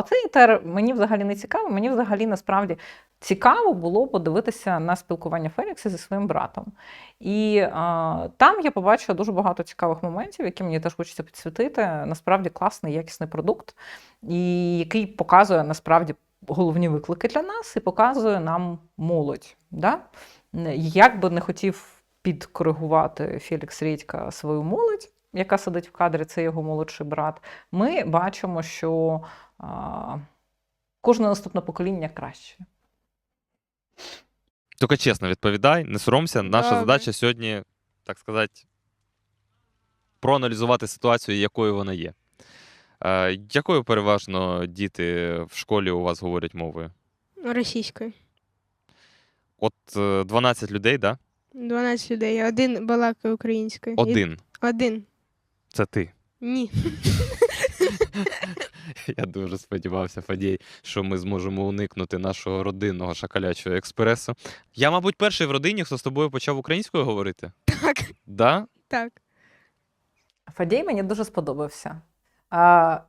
Оцей етер мені взагалі не цікаво. Мені взагалі насправді цікаво було подивитися на спілкування Фелікса зі своїм братом. І а, там я побачила дуже багато цікавих моментів, які мені теж хочеться підсвітити. Насправді класний, якісний продукт, і який показує насправді головні виклики для нас і показує нам молодь. Да? Як би не хотів підкоригувати Фелікс Рідька свою молодь, яка сидить в кадрі, це його молодший брат, ми бачимо, що кожне наступне покоління краще. Тільки чесно відповідай, не соромся. Наша Добре. задача сьогодні, так сказати, проаналізувати ситуацію, якою вона є. Е, якою переважно діти в школі у вас говорять мовою? Російською. От е, 12 людей, да? 12 людей. Один балакає українською. І- Один. Один. Це ти. Ні. Я дуже сподівався, Фадій, що ми зможемо уникнути нашого родинного шакалячого експресу. Я, мабуть, перший в родині, хто з тобою почав українською говорити. Так. Да? Так. Фадій мені дуже сподобався. А,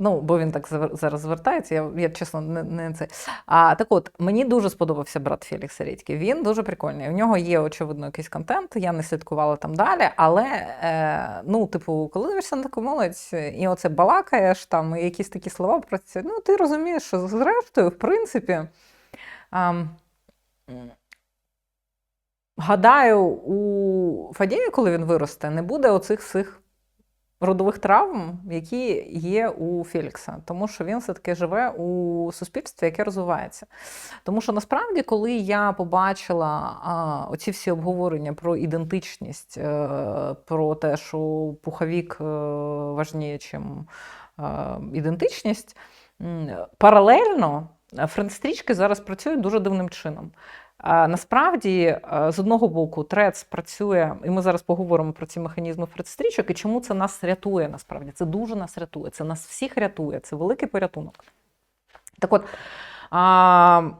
ну, бо він так зараз звертається, я, я чесно не, не це. А так от, мені дуже сподобався брат Фелікса Рідьки. Він дуже прикольний. У нього є, очевидно, якийсь контент, я не слідкувала там далі. Але, е, ну, типу, коли дивишся на таку молодь, і оце балакаєш, там, і якісь такі слова це, ну, ти розумієш, що зрештою, в принципі. м, Гадаю, у Фадія, коли він виросте, не буде оцих всіх родових травм, які є у Фелікса, тому що він все-таки живе у суспільстві, яке розвивається. Тому що насправді, коли я побачила а, оці всі обговорення про ідентичність, е, про те, що пуховік е, важніє, ніж е, ідентичність, паралельно е, френдстрічки зараз працюють дуже дивним чином. Насправді, е, з одного боку, трец працює, і ми зараз поговоримо про ці механізми френдстрічок і чому це нас рятує. Насправді це дуже нас рятує. Це нас всіх рятує. Це великий порятунок. Так от. А,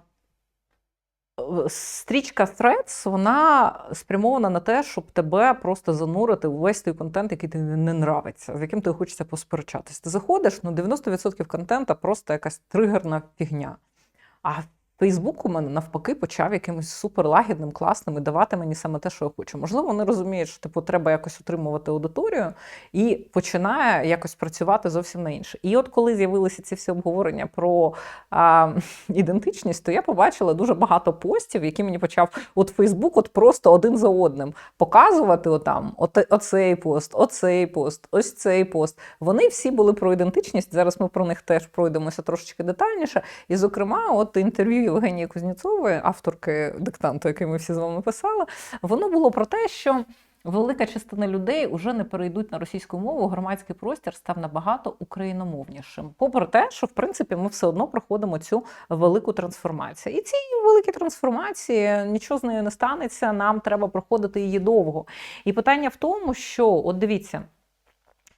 Стрічка Threads, вона спрямована на те, щоб тебе просто занурити у весь той контент, який тобі не нравиться, з яким тобі хочеться посперечатись. Ти заходиш, ну 90% контента просто якась тригерна фігня. А Фейсбук у мене навпаки почав якимось суперлагідним, класним і давати мені саме те, що я хочу. Можливо, вони розуміють, що типу треба якось утримувати аудиторію, і починає якось працювати зовсім на інше. І от коли з'явилися ці всі обговорення про а, ідентичність, то я побачила дуже багато постів, які мені почав от Фейсбук, от просто один за одним показувати отам, от, оцей пост, оцей пост, ось цей пост. Вони всі були про ідентичність. Зараз ми про них теж пройдемося трошечки детальніше. І, зокрема, от інтерв'ю Євгенії Кузнєцової, авторки диктанту, який ми всі з вами писали, воно було про те, що. Велика частина людей вже не перейдуть на російську мову. Громадський простір став набагато україномовнішим. Попри те, що в принципі ми все одно проходимо цю велику трансформацію. І цій великій трансформації нічого з нею не станеться. Нам треба проходити її довго. І питання в тому, що от дивіться.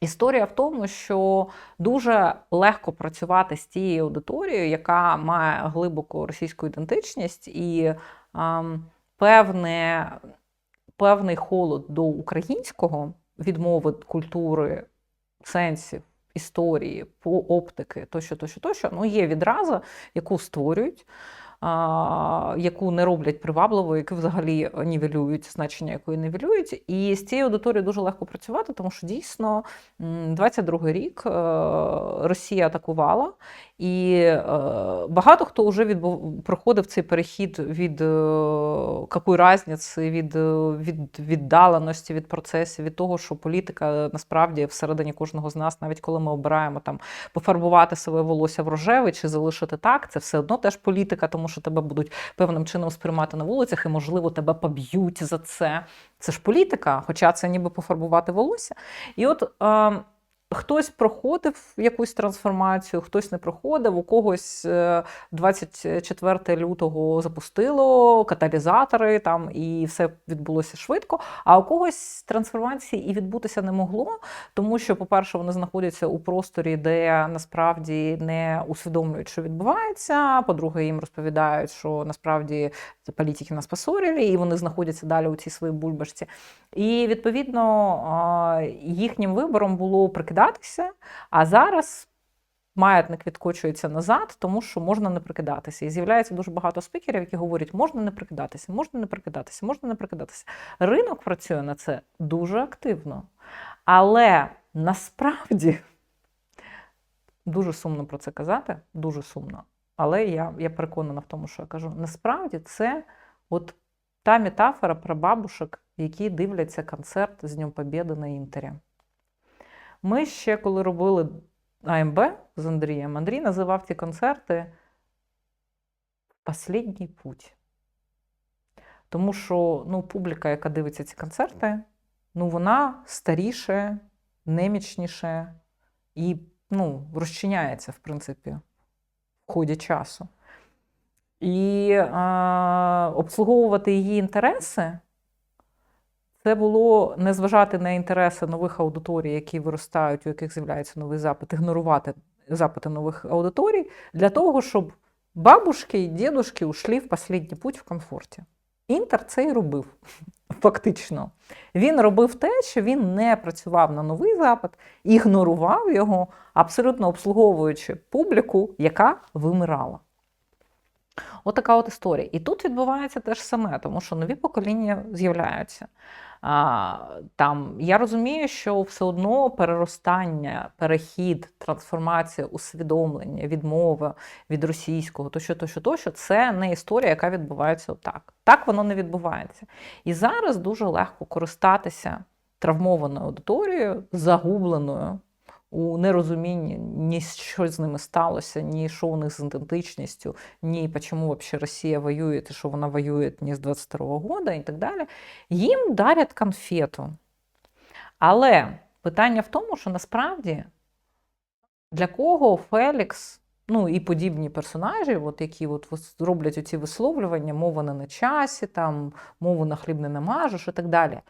Історія в тому, що дуже легко працювати з тією аудиторією, яка має глибоку російську ідентичність і ем, певне, певний холод до українського, відмови культури, сенсів, історії, по оптики, тощо, тощо, тощо, ну є відраза, яку створюють. Яку не роблять привабливо, яку взагалі нівелюють, значення якої нівелюють. І з цією аудиторією дуже легко працювати, тому що дійсно м, 22-й рік е, Росія атакувала, і е, багато хто вже відбув, проходив цей перехід від е, какої разниці, від, від віддаленості від процесів, від того, що політика насправді всередині кожного з нас, навіть коли ми обираємо там пофарбувати своє волосся в рожевий чи залишити так, це все одно теж політика, тому що тебе будуть певним чином сприймати на вулицях, і можливо тебе поб'ють за це. Це ж політика, хоча це ніби пофарбувати волосся. І от е, хтось проходив якусь трансформацію, хтось не проходив, у когось е, 24 лютого запустило каталізатори там, і все відбулося швидко. А у когось трансформації і відбутися не могло, тому що, по-перше, вони знаходяться у просторі, де насправді не усвідомлюють, що відбувається. По-друге, їм розповідають, що насправді політики нас посорили, і вони знаходяться далі у цій своїй бульбашці. І відповідно їхнім вибором було прикидатися. А зараз маятник відкочується назад, тому що можна не прикидатися. І з'являється дуже багато спікерів, які говорять, можна не прикидатися, можна не прикидатися, можна не прикидатися. Ринок працює на це дуже активно. Але насправді дуже сумно про це казати, дуже сумно. Але я, я переконана в тому, що я кажу. Насправді це от та метафора про бабушек, які дивляться концерт з Днем Побєди на Інтері. Ми ще коли робили АМБ з Андрієм, Андрій називав ці концерти Последній путь. Тому що ну, публіка, яка дивиться ці концерти, ну, вона старіше, немічніше і ну, розчиняється, в принципі, в ході часу. І е, обслуговувати її інтереси це було не зважати на інтереси нових аудиторій, які виростають, у яких з'являється новий запит, ігнорувати запити нових аудиторій, для того, щоб бабушки і дідушки ушли в останній путь в комфорті. Інтер це і робив, фактично. Він робив те, що він не працював на новий запит, ігнорував його, абсолютно обслуговуючи публіку, яка вимирала. Отака от історія. І тут відбувається те ж саме, тому що нові покоління з'являються. А, там, я розумію, що все одно переростання, перехід, трансформація, усвідомлення, відмова від російського, тощо, тощо, тощо, це не історія, яка відбувається отак. Так воно не відбувається. І зараз дуже легко користатися травмованою аудиторією, загубленою у нерозумінні ні що з ними сталося, ні що у них з ідентичністю, ні чому взагалі Росія воює, і що вона воює не з 22-го года і так далі. Їм дарять конфету. Але питання в тому, що насправді для кого Фелікс, ну і подібні персонажі, от які от роблять оці висловлювання, мова не на часі, там, мову на хліб не намажеш і так далі.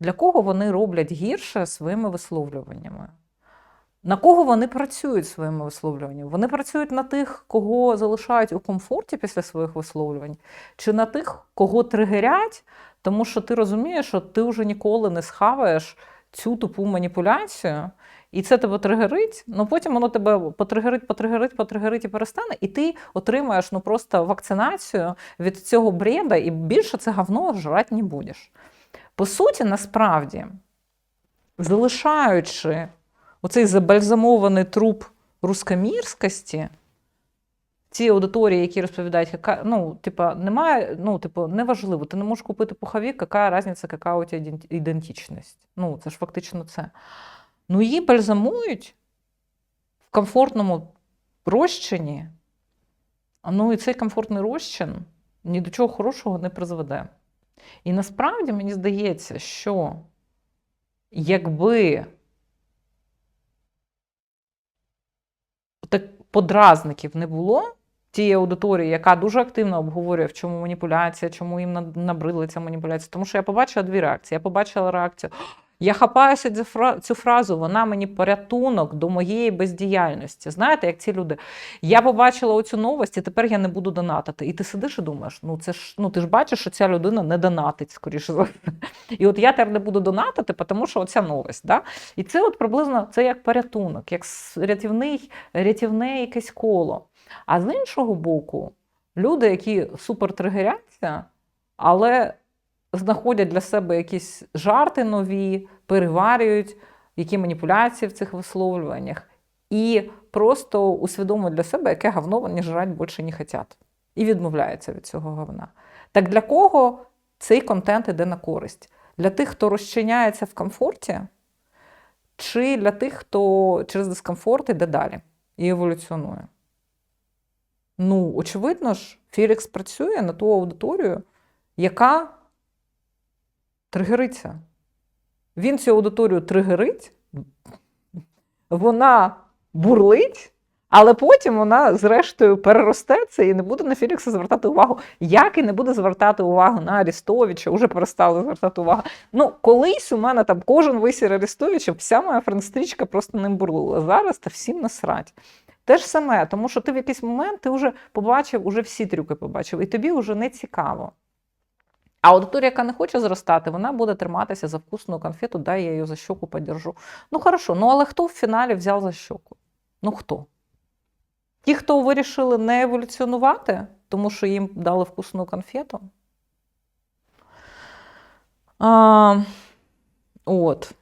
Для кого вони роблять гірше своїми висловлюваннями? На кого вони працюють своїми висловлюваннями? Вони працюють на тих, кого залишають у комфорті після своїх висловлювань, чи на тих, кого тригерять, тому що ти розумієш, що ти вже ніколи не схаваєш цю тупу маніпуляцію, і це тебе тригерить, ну потім воно тебе потригерить, потригерить, потригерить і перестане, і ти отримаєш ну просто вакцинацію від цього бреда, і більше це говно жрати не будеш. По суті, насправді, залишаючи оцей забальзамований труп рускомірськості, ті аудиторії, які розповідають, яка, ну, типа, немає, ну, типу, неважливо, ти не можеш купити пуховик, яка різниця, яка у тебе ідентичність. Ну, це ж фактично це. Ну, її бальзамують в комфортному розчині. Ну, і цей комфортний розчин ні до чого хорошого не призведе. І насправді мені здається, що якби подразників не було тієї аудиторії, яка дуже активно обговорює, в чому маніпуляція, чому їм набридла ця маніпуляція. Тому що я побачила дві реакції. Я побачила реакцію. Я хапаюся цю фразу, вона мені порятунок до моєї бездіяльності. Знаєте, як ці люди. Я побачила оцю новость, і тепер я не буду донатити. І ти сидиш і думаєш, ну це ж ну ти ж бачиш, що ця людина не донатить, скоріше за. І от я тепер не буду донатити, тому що оця новость. Да? І це от приблизно це як порятунок, як рятівний, рятівне якесь коло. А з іншого боку, люди, які супер тригеряться, але знаходять для себе якісь жарти нові, переварюють, які маніпуляції в цих висловлюваннях, і просто усвідомлюють для себе, яке говно вони жрати більше не хочуть. І відмовляються від цього говна. Так для кого цей контент іде на користь? Для тих, хто розчиняється в комфорті, чи для тих, хто через дискомфорт іде далі і еволюціонує? Ну, очевидно ж, Філікс працює на ту аудиторію, яка тригериться. Він цю аудиторію тригерить, вона бурлить, але потім вона, зрештою, переросте це і не буде на Філікса звертати увагу, як і не буде звертати увагу на Арістовича, вже перестали звертати увагу. Ну, колись у мене там кожен висір Арістовича, вся моя френдстрічка просто ним бурлила. Зараз та всім насрать. Те ж саме, тому що ти в якийсь момент ти вже побачив, уже всі трюки побачив, і тобі вже не цікаво. А аудиторія, яка не хоче зростати, вона буде триматися за вкусну конфету, дай я її за щоку подержу. Ну хорошо, ну але хто в фіналі взяв за щоку? Ну хто? Ті, хто вирішили не еволюціонувати, тому що їм дали вкусну конфету. А, От.